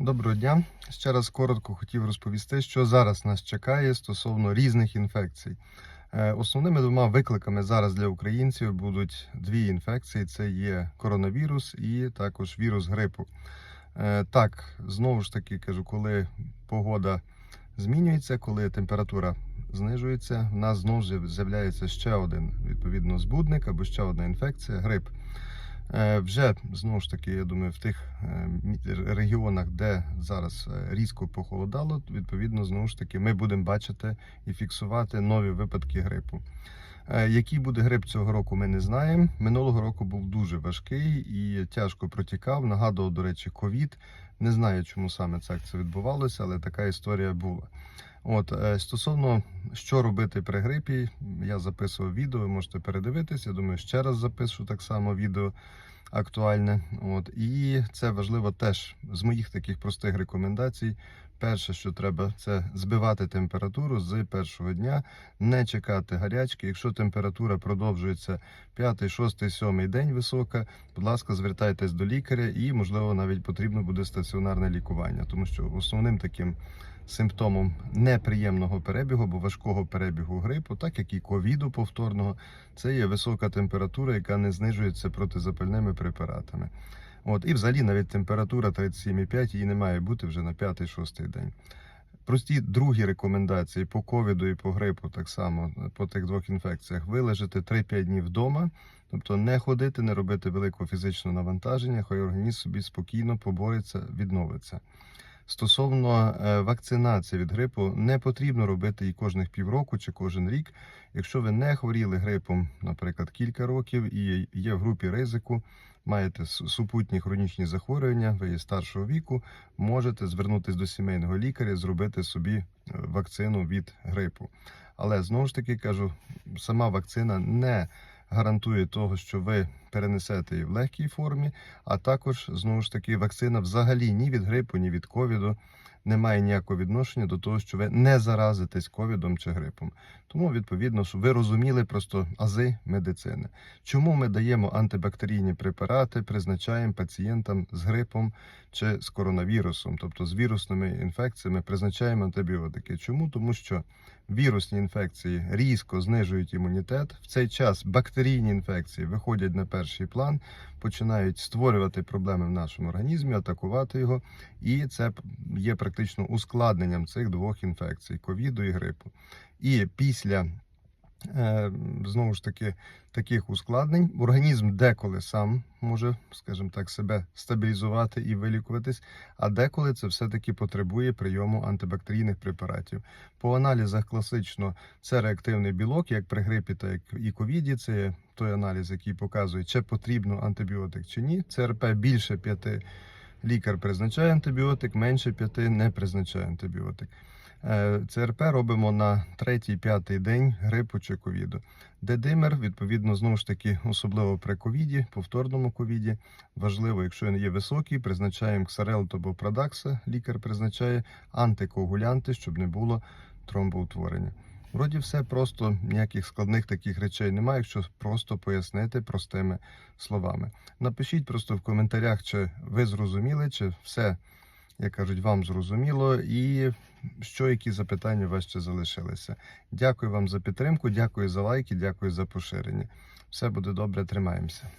Доброго дня. Ще раз коротко хотів розповісти, що зараз нас чекає стосовно різних інфекцій. Е, Основними двома викликами зараз для українців будуть дві інфекції: це є коронавірус і також вірус грипу. Е, Так, знову ж таки кажу, коли погода змінюється, коли температура знижується, в нас знову з'являється ще один відповідно збудник або ще одна інфекція грип. Е, Вже знову ж таки, я думаю, в тих е, регіонах, де зараз е, різко похолодало, відповідно, знову ж таки, ми будемо бачити і фіксувати нові випадки грипу. Який буде грип цього року, ми не знаємо. Минулого року був дуже важкий і тяжко протікав. Нагадував, до речі, ковід. Не знаю, чому саме це відбувалося, але така історія була. От стосовно що робити при грипі, я записував відео, ви можете передивитись. Я думаю, ще раз запишу так само відео актуальне. От і це важливо теж з моїх таких простих рекомендацій. Перше, що треба, це збивати температуру з першого дня, не чекати гарячки. Якщо температура продовжується 5, 6, 7 день висока, будь ласка, звертайтесь до лікаря і, можливо, навіть потрібно буде стаціонарне лікування, тому що основним таким симптомом неприємного перебігу або важкого перебігу грипу, так як і ковіду повторного, це є висока температура, яка не знижується протизапальними препаратами. От, і взагалі навіть температура 37,5 її не має бути вже на 5-6 день. Прості другі рекомендації по ковіду і по грипу, так само по тих двох інфекціях, вилежати 3-5 днів вдома, тобто не ходити, не робити великого фізичного навантаження, хай організм собі спокійно побореться, відновиться. Стосовно е, вакцинації від грипу, не потрібно робити її кожних півроку чи кожен рік. Якщо ви не хворіли грипом, наприклад, кілька років і є в групі ризику, маєте супутні хронічні захворювання, ви є старшого віку, можете звернутися до сімейного лікаря, зробити собі е, вакцину від грипу. Але знову ж таки кажу, сама вакцина не гарантує того, що ви перенесете її в легкій формі, а також знову ж таки вакцина взагалі ні від грипу, ні від ковіду не має ніякого відношення до того, що ви не заразитесь ковідом чи грипом. Тому відповідно, щоб ви розуміли просто ази медицини. Чому ми даємо антибактерійні препарати, призначаємо пацієнтам з грипом чи з коронавірусом, тобто з вірусними інфекціями, призначаємо антибіотики. Чому? Тому що вірусні інфекції різко знижують імунітет. В цей час бактерійні інфекції виходять на перший план, починають створювати проблеми в нашому організмі, атакувати його, і це є практично ускладненням цих двох інфекцій ковіду і грипу. І після е, знову ж таки таких ускладнень організм деколи сам може, скажімо так, себе стабілізувати і вилікуватись, а деколи це все-таки потребує прийому антибактерійних препаратів. По аналізах класично це реактивний білок, як при грипі, так як і ковіді. Це той аналіз, який показує, чи потрібно антибіотик чи ні. ЦРП більше п'яти лікар призначає антибіотик, менше п'яти не призначає антибіотик. Е, ЦРП робимо на третій-п'ятий день грипу чи ковіду. Дедимер, відповідно, знову ж таки, особливо при ковіді, повторному ковіді, важливо, якщо він є високий, призначаємо ксарел або продакса, лікар призначає антикоагулянти, щоб не було тромбоутворення. Вроді все просто, ніяких складних таких речей немає, якщо просто пояснити простими словами. Напишіть просто в коментарях, чи ви зрозуміли, чи все, як кажуть, вам зрозуміло, і що які запитання у вас ще залишилися. Дякую вам за підтримку, дякую за лайки, дякую за поширення. Все буде добре, тримаємося.